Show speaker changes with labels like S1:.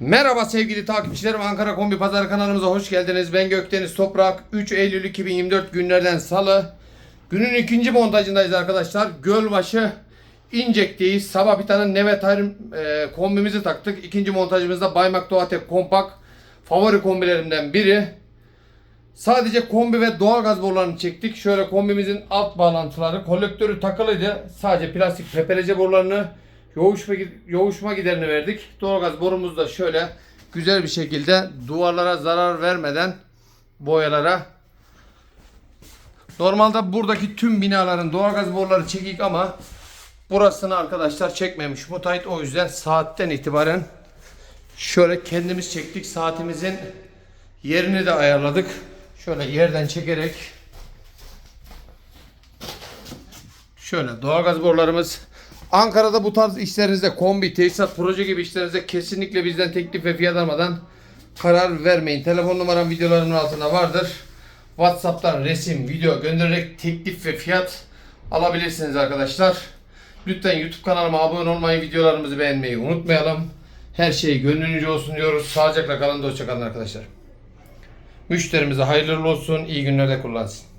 S1: Merhaba sevgili takipçilerim Ankara Kombi Pazar kanalımıza hoş geldiniz. Ben Gökdeniz Toprak. 3 Eylül 2024 günlerden salı. Günün ikinci montajındayız arkadaşlar. Gölbaşı İncek'teyiz. Sabah bir tane Nevet Ayrım e, kombimizi taktık. İkinci montajımızda Baymak Doğatek Kompak. Favori kombilerimden biri. Sadece kombi ve doğalgaz borularını çektik. Şöyle kombimizin alt bağlantıları, kolektörü takılıydı. Sadece plastik pepelece borularını, yoğuşma, yoğuşma giderini verdik. Doğalgaz borumuz da şöyle güzel bir şekilde duvarlara zarar vermeden boyalara. Normalde buradaki tüm binaların doğalgaz boruları çekik ama burasını arkadaşlar çekmemiş müteahhit. O yüzden saatten itibaren şöyle kendimiz çektik. Saatimizin yerini de ayarladık. Şöyle yerden çekerek şöyle doğalgaz borularımız Ankara'da bu tarz işlerinizde kombi, tesisat, proje gibi işlerinizde kesinlikle bizden teklif ve fiyat almadan karar vermeyin. Telefon numaram videolarımın altında vardır. WhatsApp'tan resim, video göndererek teklif ve fiyat alabilirsiniz arkadaşlar. Lütfen YouTube kanalıma abone olmayı, videolarımızı beğenmeyi unutmayalım. Her şey gönlünüzce olsun diyoruz. Sağlıcakla kalın, hoşçakalın arkadaşlar. Müşterimize hayırlı olsun, iyi günlerde kullansın.